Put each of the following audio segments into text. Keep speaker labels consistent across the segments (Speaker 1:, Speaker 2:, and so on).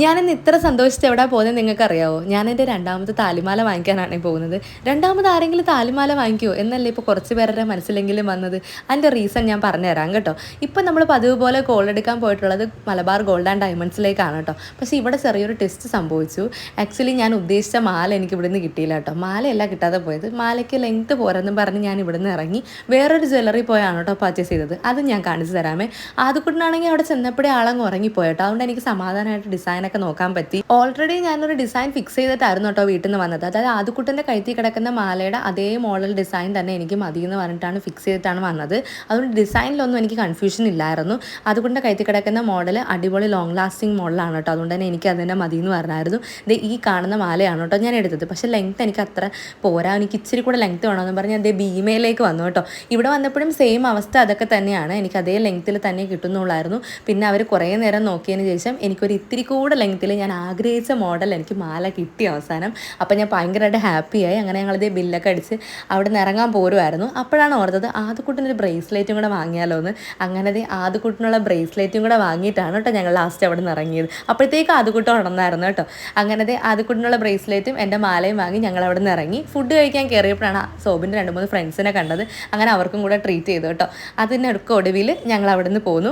Speaker 1: ഞാനിന്ന് ഇത്ര സന്തോഷിച്ച് എവിടെ പോകുന്നത് നിങ്ങൾക്ക് അറിയാവോ ഞാൻ എന്റെ രണ്ടാമത്തെ താലിമാല വാങ്ങിക്കാനാണ് പോകുന്നത്. രണ്ടാമത് ആരെങ്കിലും താലിമാല വാങ്ങിക്കുമോ എന്നല്ലേ ഇപ്പോൾ കുറച്ച് പേരുടെ മനസ്സിലെങ്കിലും വന്നത്. അതിന്റെ റീസൺ ഞാൻ പറഞ്ഞുതരാം കേട്ടോ. ഇപ്പം നമ്മൾ പതിവ് പോലെ ഗോൾഡ് എടുക്കാൻ പോയിട്ടുള്ളത് മലബാർ ഗോൾഡ് ആൻഡ് ഡയമണ്ട്സിലേക്കാണ് കേട്ടോ. പക്ഷേ ഇവിടെ ചെറിയൊരു ടെസ്റ്റ് സംഭവിച്ചു. ആക്ച്വലി ഞാൻ ഉദ്ദേശിച്ച മാല എനിക്ക് ഇവിടുന്ന് കിട്ടിയില്ല കേട്ടോ. മാലയല്ല കിട്ടാതെ പോയത്. മാലയ്ക്ക് ലെങ്ത്ത് പോരെന്നും പറഞ്ഞ് ഞാൻ ഇവിടുന്ന് ഇറങ്ങി വേറൊരു ജ്വല്ലറി പോയാണ് കേട്ടോ പർച്ചേസ് ചെയ്തത്. അത് ഞാൻ കാണിച്ചു തരാമേ. ആദ്യക്കുട്ടനാണെങ്കിൽ അവിടെ ചെന്നപ്പോഴേ ആളങ്ങ് ഉറങ്ങിപ്പോയി കേട്ടോ. അതുകൊണ്ട് എനിക്ക് സമാധാനമായിട്ട് ഡിസൈനൊക്കെ നോക്കാൻ പറ്റി. ഓൾറെഡി ഞാനൊരു ഡിസൈൻ ഫിക്സ് ചെയ്തിട്ടായിരുന്നു കേട്ടോ വീട്ടിൽ നിന്ന് വന്നത്. അതായത് ആദ്യക്കുട്ടന്റെ കഴുത്തിൽ കിടക്കുന്ന മാലയുടെ അതേ മോഡൽ ഡിസൈൻ തന്നെ എനിക്ക് മതി എന്ന് പറഞ്ഞിട്ടാണ് ഫിക്സ് ചെയ്തിട്ടാണ് വന്നത്. അതുകൊണ്ട് ഡിസൈനിലൊന്നും എനിക്ക് കൺഫ്യൂഷൻ ഇല്ലായിരുന്നു. അതുകൊണ്ട് കഴുത്തിൽ കിടക്കുന്ന മോഡൽ അടിപൊളി ലോങ് ലാസ്റ്റിംഗ് മോഡലാണ് കേട്ടോ. അതുകൊണ്ട് തന്നെ എനിക്ക് അതിന്റെ മതി എന്ന് പറഞ്ഞായിരുന്നു. ഇത് ഈ കാണുന്ന മാലയാണ് കേട്ടോ ഞാൻ എടുത്തത്. പക്ഷേ ലെങ്ത് എനിക്ക് അത്ര പോരാ. എനിക്ക് ഇച്ചിരി കൂടെ ലെങ്ത് വേണമെന്ന് പറഞ്ഞ് അതേ ഭീമയിലേക്ക് വന്നു കേട്ടോ. ഇവിടെ വന്നപ്പോഴും സെയിം അവസ്ഥ അതൊക്കെ തന്നെയാണ്. എനിക്ക് അതേ ലെങ്ത്തിൽ തന്നെ കിട്ടുന്നുള്ളായിരുന്നു. പിന്നെ അവർ കുറേ നേരം നോക്കിയതിന് ശേഷം എനിക്കൊരു ഇത്തിരി കൂടെ ലെങ്ത്തിൽ ഞാൻ ആഗ്രഹിച്ച മോഡൽ എനിക്ക് മാല കിട്ടി അവസാനം. അപ്പം ഞാൻ ഭയങ്കരമായിട്ട് ഹാപ്പിയായി. അങ്ങനെ ഞങ്ങളിത് ബില്ലൊക്കെ അടിച്ച് അവിടെ നിന്ന് ഇറങ്ങാൻ പോരുമായിരുന്നു അപ്പോഴാണ് ഓർത്തത് ആദ്യക്കുട്ടിനൊരു ബ്രേസ്ലെറ്റും കൂടെ വാങ്ങിയാലോ എന്ന് അങ്ങനെ ആദ്യക്കുട്ടിനുള്ള ബ്രേസ്ലെറ്റും കൂടെ വാങ്ങിയിട്ടാണ് കേട്ടോ ഞങ്ങൾ ലാസ്റ്റ് അവിടെ നിന്ന് ഇറങ്ങിയത്. അപ്പോഴത്തേക്ക് ആദ്യക്കുട്ടം ഉണർന്നായിരുന്നു കേട്ടോ. അങ്ങനെ ആദ്യക്കുട്ടിനുള്ള ബ്രേസ്ലെറ്റും എന്റെ മാലയും വാങ്ങി ഞങ്ങൾ അവിടെ നിന്ന് ഇറങ്ങി. ഫുഡ് കഴിക്കാൻ കയറിയപ്പോഴാണ് സോബിന്റെ രണ്ട് മൂന്ന് ഫ്രണ്ട്സിനെ കണ്ടത്. അങ്ങനെ അവർക്കും കൂടെ ട്രീറ്റ് ചെയ്തു കേട്ടോ. അതിനടുക്ക ഒടുവിൽ ഞങ്ങൾ അവിടെ നിന്ന് പോന്നു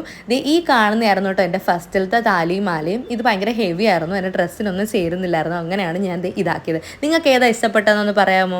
Speaker 1: ഈ കാണുന്നതായിരുന്നു കേട്ടോ എന്റെ ഫസ്റ്റിലത്തെ താലിയും മാലയും. ഇത് ഭയങ്കര ഹെവി ആയിരുന്നു. എന്റെ ഡ്രസ്സിനൊന്നും ചേരുന്നില്ലായിരുന്നു. അങ്ങനെയാണ് ഞാൻ ഇതാക്കിയത്. നിങ്ങൾക്ക് ഏതാ ഇഷ്ടപ്പെട്ടതെന്നൊന്ന് പറയാമോ?